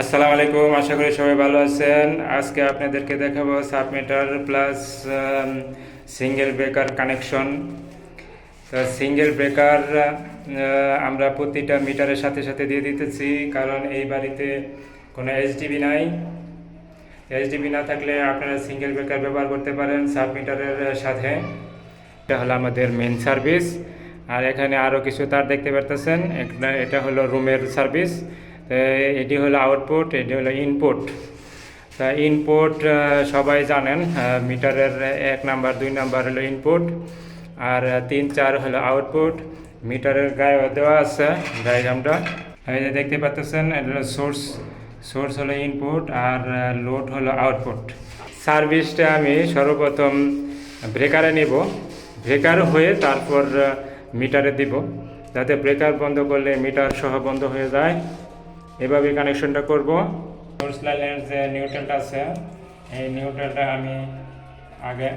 আসসালামু আলাইকুম, আশা করি সবাই ভালো আছেন। আজকে আপনাদেরকে দেখাবো submeter plus single breaker connection. তো সিঙ্গেল ব্রেকার আমরা প্রতিটা মিটারের সাথে সাথে দিয়ে দিতেছি, কারণ এই বাড়িতে কোনো এইচডিবি নাই। এইচডিবি না থাকলে আপনারা সিঙ্গেল ব্রেকার ব্যবহার করতে পারেন সাবমিটারের সাথে। এটা হলো আমাদের মেন সার্ভিস আর এখানে আরও কিছু তার দেখতে পারতেছেন। এটা হলো রুমের সার্ভিস এটি হলো আউটপুট এটি হলো ইনপুট ইনপুট সবাই জানেন মিটারের এক নাম্বার, দুই নাম্বার হলো ইনপুট আর তিন, চার হলো আউটপুট মিটারের গায়ে দেওয়া আছে ডায়াগ্রামটা এই যে দেখতে পাচ্ছেন, এটা হলো সোর্স সোর্স হলো ইনপুট আর লোড হলো আউটপুট সার্ভিসটা আমি সর্বপ্রথম ব্রেকারে নেব। ব্রেকার হয়ে তারপর মিটারে দিব। যাতে ব্রেকার বন্ধ করলে মিটার সহ বন্ধ হয়ে যায়। এভাবে কানেকশনটা করব। সোর্স লাইনের যে নিউট্রালটা আছে, এই নিউট্রালটা আমি আগে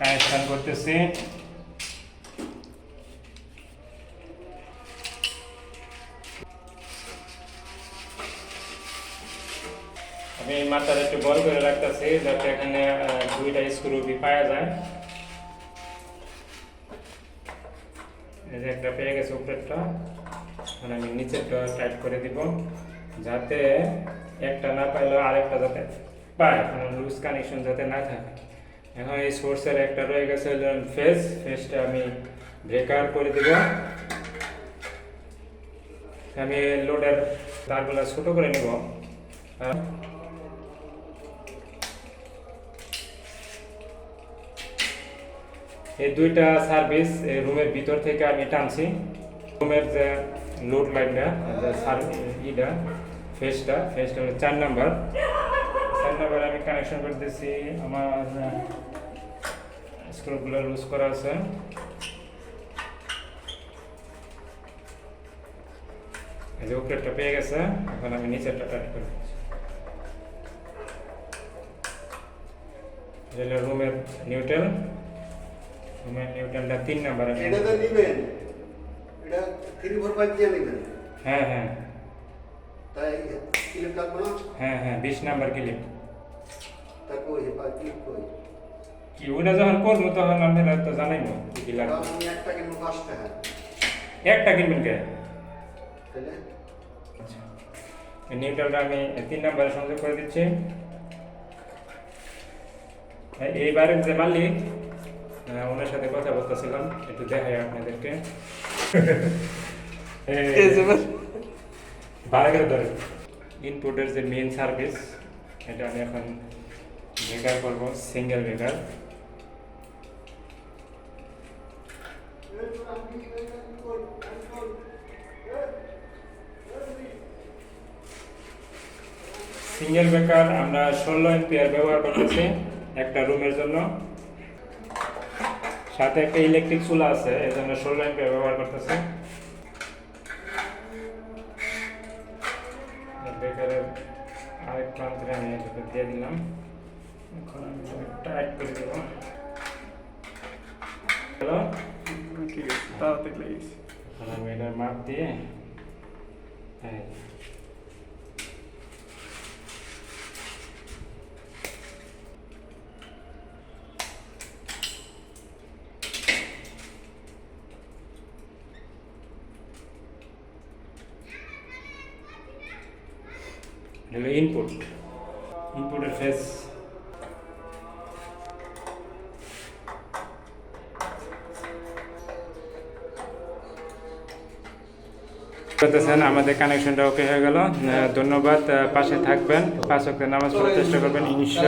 কানেকশন করতেছি। আমি মাথাটা একটু বড় করে রাখতেছি, যাতে এখানে দুইটা স্ক্রু পাওয়া যায়। এই যে একটা পেয়ে গেছে উপরেরটা আমি নিচেরটা টাইট করে দিব। যাতে একটা না পাইলেও আরেকটা যাতে পায়, কোনো লুজ কানেকশন যাতে না থাকে। এখন এই সোর্সের একটা রয়ে গেছে ফেস ফেসটা আমি ব্রেকার করে দিব। আমি লোডের তারগুলো ছোট করে নিব। এই দুইটা সার্ভিস এই রুমের ভিতর থেকে আমি টানছি। রুমের যে লোড লাইনটা ইটা ফেসটা ফেসটা হলো চার নাম্বার চার নাম্বার আমি কানেকশন করতেছি আমার স্ক্রুগুলো লুজ করা আছে এই যে উপরেরটা পেয়ে গেছে এখন আমি নিচেরটা টাইট করে দিচ্ছি এটা হলো রুমের নিউট্রাল রুমের নিউট্রালটা তিন নাম্বার আমি এটা তো নিবেন এটা থ্রি ফোর ফাইভ দিয়ে নেবেন হ্যাঁ হ্যাঁ তাই ক্লিপ লাগবে না হ্যাঁ হ্যাঁ বিশ নাম্বার ক্লিপ তা কই বা ক্লিপ কই কি ওটা যখন করব তখন আপনারা তো জানাইবো কি কি লাগবে। আমি একটা কিনবো পাঁচ টাকা। একটা কিনবেন কে? তাহলে? আচ্ছা। নিউট্রালটা আমি তিন নাম্বারে সংযোগ করে দিচ্ছি। এই- এইবারের যে মালিক আহ, ওনার সাথে কথা বলতেছিলাম একটু দেখাই আপনাদেরকে। বারেকের ধরে। ইনপুটের যে মেন সার্ভিস এটা আমি এখন বেকার করব সিঙ্গেল বেকার সিঙ্গেল বেকার আমরা ষোলো এম্পিয়ার ব্যবহার করতেছি একটা রুমের জন্য। সাথে একটা ইলেকট্রিক চুলা আছে এই জন্য ষোলো এম্পিয়ার ব্যবহার করতেছি। আরেক প্রান্তে আমি এটাকে দিয়ে দিলাম। এখন আমি টাইট করে দেবো। হ্যালো? ঠিক আছে তাড়াতাড়ি এখন আমি মাপ দিয়ে এই হলো ইনপুট ইনপুটের ফেস করতেছেন, আমাদের কানেকশনটা ওকে হয়ে গেল। ধন্যবাদ পাশে থাকবেন। পাঁচ নামাজ পড়ার চেষ্টা করবেন ইনশা